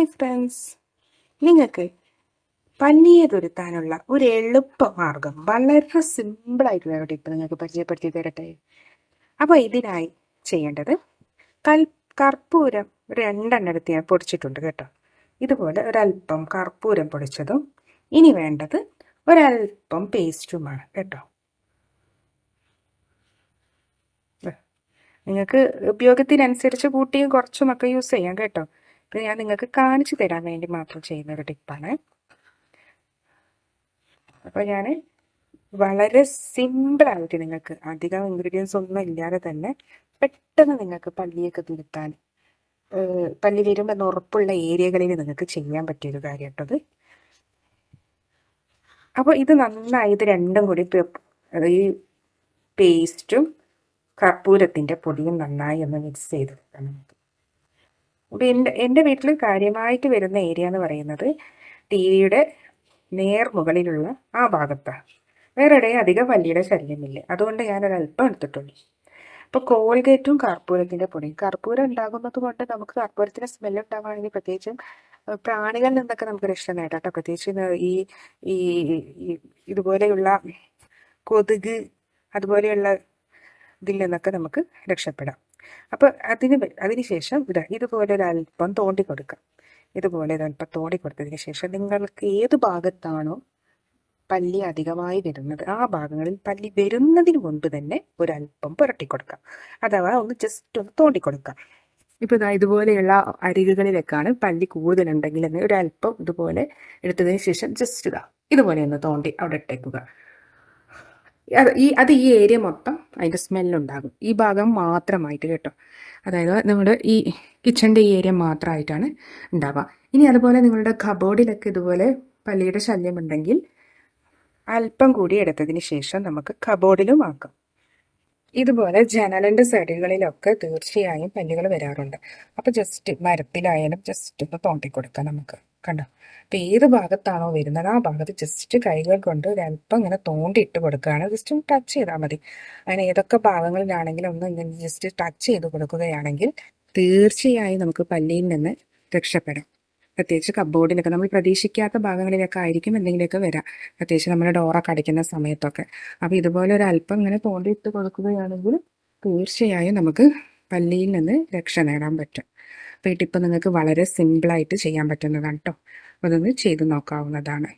Hi friends നിങ്ങൾക്ക് പല്ലിയെ തുരുത്താനുള്ള ഒരു എളുപ്പ മാർഗം വളരെ സിമ്പിളായിട്ടുള്ള ഒരു ടിപ്പ് നിങ്ങൾക്ക് പരിചയപ്പെടുത്തി തരട്ടെ. അപ്പോൾ ഇതിനായി ചെയ്യേണ്ടത് കൽ കർപ്പൂരം രണ്ടെണ്ണം എടുത്ത് ഞാൻ പൊടിച്ചിട്ടുണ്ട് കേട്ടോ. ഇതുപോലെ ഒരല്പം കർപ്പൂരം പൊടിച്ചതും ഇനി വേണ്ടത് ഒരല്പം പേസ്റ്റുമാണ് കേട്ടോ. നിങ്ങൾക്ക് ഉപയോഗത്തിനനുസരിച്ച് കൂട്ടിയും കുറച്ചുമൊക്കെ യൂസ് ചെയ്യാം കേട്ടോ. ഇത് ഞാൻ നിങ്ങൾക്ക് കാണിച്ചു തരാൻ വേണ്ടി മാത്രം ചെയ്യുന്ന ഒരു ടിപ്പാണ് അപ്പോൾ ഞാൻ വളരെ സിമ്പിളായിട്ട് നിങ്ങൾക്ക് അധികം ഇൻഗ്രീഡിയൻസ് ഒന്നും ഇല്ലാതെ തന്നെ പെട്ടെന്ന് നിങ്ങൾക്ക് പല്ലിയൊക്കെ തുരുത്താൻ പല്ലി വരുമെന്ന് ഉറപ്പുള്ള ഏരിയകളിൽ നിങ്ങൾക്ക് ചെയ്യാൻ പറ്റിയൊരു കാര്യം കേട്ടത് അപ്പോൾ ഇത് നന്നായി ഇത് രണ്ടും കൂടി ഈ പേസ്റ്റും കർപ്പൂരത്തിന്റെ പൊടിയും നന്നായി ഒന്ന് മിക്സ് ചെയ്ത് കൊടുക്കാം നമുക്ക് അപ്പോൾ എന്റെ എന്റെ വീട്ടിൽ കാര്യമായിട്ട് വരുന്ന ഏരിയ എന്ന് പറയുന്നത് ടി വിയുടെ നേർ മുകളിലുള്ള ആ ഭാഗത്താണ് വേറെ ഇടയിൽ അധികം വലിയുടെ ശല്യമില്ല. അതുകൊണ്ട് ഞാനൊരല്പം എടുത്തിട്ടുള്ളൂ അപ്പോൾ കോൾഗേറ്റും കർപ്പൂരത്തിന്റെ പൊടി കർപ്പൂരം ഉണ്ടാകുന്നത് കൊണ്ട് നമുക്ക് കർപ്പൂരത്തിന്റെ സ്മെല്ല് ഉണ്ടാവുകയാണെങ്കിൽ പ്രത്യേകിച്ചും പ്രാണികളിൽ നിന്നൊക്കെ നമുക്ക് രക്ഷ നേടാം കേട്ടോ. പ്രത്യേകിച്ച് ഈ ഈ ഇതുപോലെയുള്ള കൊതുക് അതുപോലെയുള്ള ഇതിൽ നിന്നൊക്കെ നമുക്ക് രക്ഷപ്പെടാം. അപ്പോൾ അതിന് അതിനുശേഷം ഇതാ ഇതുപോലെ ഒരു അല്പം തോണ്ടി കൊടുക്കാം. ഇതുപോലെ ഒരല്പം തോണ്ടി കൊടുത്തതിന് ശേഷം നിങ്ങൾക്ക് ഏത് ഭാഗത്താണോ പല്ലി അധികമായി വരുന്നത് ആ ഭാഗങ്ങളിൽ പല്ലി വരുന്നതിന് മുൻപ് തന്നെ ഒരല്പം പുരട്ടി കൊടുക്കാം. അഥവാ ഒന്ന് ജസ്റ്റ് ഒന്ന് തോണ്ടി കൊടുക്കാം. ഇപ്പോൾ ഇതാ ഇതുപോലെയുള്ള അരികുകളിലേക്കാണ് പല്ലി കൂടുതലുണ്ടെങ്കിൽ എന്ന് ഒരല്പം ഇതുപോലെ എടുത്തതിന് ശേഷം ജസ്റ്റ് ഇതാ ഇതുപോലെ ഒന്ന് തോണ്ടി അവിടെ ഇട്ടേക്കുക. ഈ അത് ഈ ഏരിയ മൊത്തം അതിന്റെ സ്മെല്ലുണ്ടാകും ഈ ഭാഗം മാത്രമായിട്ട് കേട്ടോ. അതായത് നമ്മുടെ ഈ കിച്ചന്റെ ഈ ഏരിയ മാത്രമായിട്ടാണ് ഉണ്ടാവുക ഇനി അതുപോലെ നിങ്ങളുടെ കബോർഡിലൊക്കെ ഇതുപോലെ പല്ലിയുടെ ശല്യമുണ്ടെങ്കിൽ അല്പം കൂടി എടുത്തതിന് ശേഷം നമുക്ക് കബോർഡിലും ആക്കാം. ഇതുപോലെ ജനലിന്റെ സൈഡുകളിലൊക്കെ തീർച്ചയായും പല്ലികൾ വരാറുണ്ട്. അപ്പോൾ ജസ്റ്റ് മരത്തിലായാലും ജസ്റ്റ് ഒന്ന് തോണ്ടിക്കൊടുക്കാം നമുക്ക്. കണ്ടോ? അപ്പൊ ഏത് ഭാഗത്താണോ വരുന്നത് ആ ഭാഗത്ത് ജസ്റ്റ് കൈകൾ കൊണ്ട് ഒരല്പം ഇങ്ങനെ തോണ്ടി ഇട്ട് കൊടുക്കുകയാണ്. ജസ്റ്റ് ഒന്ന് ടച്ച് ചെയ്താൽ മതി. അങ്ങനെ ഏതൊക്കെ ഭാഗങ്ങളിലാണെങ്കിലും ഒന്ന് ഇങ്ങനെ ജസ്റ്റ് ടച്ച് ചെയ്ത് കൊടുക്കുകയാണെങ്കിൽ തീർച്ചയായും നമുക്ക് പല്ലിയിൽ നിന്ന് രക്ഷപ്പെടാം. പ്രത്യേകിച്ച് കബോർഡിലൊക്കെ നമ്മൾ പ്രതീക്ഷിക്കാത്ത ഭാഗങ്ങളിലൊക്കെ ആയിരിക്കും എന്തെങ്കിലുമൊക്കെ വരാം. പ്രത്യേകിച്ച് നമ്മുടെ ഡോറൊക്കെ അടിക്കുന്ന സമയത്തൊക്കെ. അപ്പോൾ ഇതുപോലെ ഒരു അല്പം ഇങ്ങനെ തോണ്ടിയിട്ട് കൊടുക്കുകയാണെങ്കിൽ തീർച്ചയായും നമുക്ക് പല്ലിയിൽ നിന്ന് രക്ഷ നേടാൻ പറ്റും. അപ്പോൾ ഈ നിങ്ങൾക്ക് വളരെ സിമ്പിളായിട്ട് ചെയ്യാൻ പറ്റുന്നതാണ് കേട്ടോ അതൊന്ന് ചെയ്ത് നോക്കാവുന്നതാണ്.